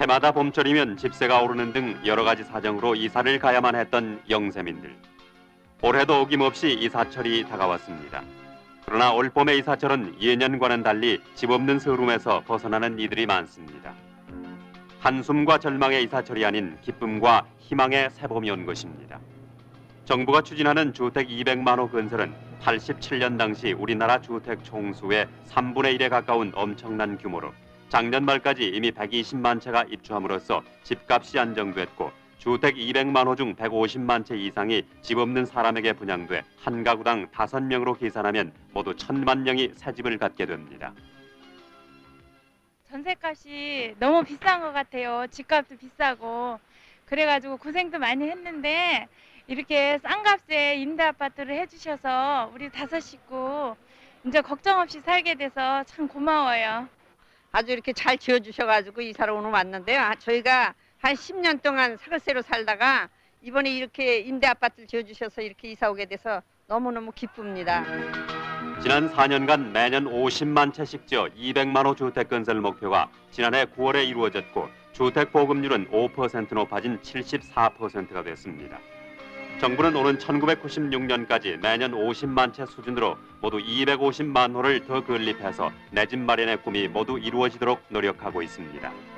해마다 봄철이면 집세가 오르는 등 여러 가지 사정으로 이사를 가야만 했던 영세민들. 올해도 어김없이 이사철이 다가왔습니다. 그러나 올 봄의 이사철은 예년과는 달리 집 없는 서름에서 벗어나는 이들이 많습니다. 한숨과 절망의 이사철이 아닌 기쁨과 희망의 새봄이 온 것입니다. 정부가 추진하는 주택 200만 호 건설은 87년 당시 우리나라 주택 총수의 3분의 1에 가까운 엄청난 규모로 작년 말까지 이미 120만 채가 입주함으로써 집값이 안정됐고 주택 200만 호 중 150만 채 이상이 집 없는 사람에게 분양돼 한 가구당 5명으로 계산하면 모두 1000만 명이 새 집을 갖게 됩니다. 전세값이 너무 비싼 것 같아요. 집값도 비싸고 그래가지고 고생도 많이 했는데 이렇게 싼 값에 임대 아파트를 해주셔서 우리 다섯 식구 이제 걱정 없이 살게 돼서 참 고마워요. 아주 이렇게 잘 지어주셔가지고 이사를 오늘 왔는데요. 아, 저희가 한 10년 동안 사글세로 살다가 이번에 이렇게 임대 아파트를 지어주셔서 이렇게 이사 오게 돼서 너무너무 기쁩니다. 지난 4년간 매년 50만 채씩 지어 200만 호 주택 건설 목표가 지난해 9월에 이루어졌고 주택 보급률은 5% 높아진 74%가 됐습니다. 정부는 오는 1996년까지 매년 50만 채 수준으로 모두 250만 호를 더 건립해서 내 집 마련의 꿈이 모두 이루어지도록 노력하고 있습니다.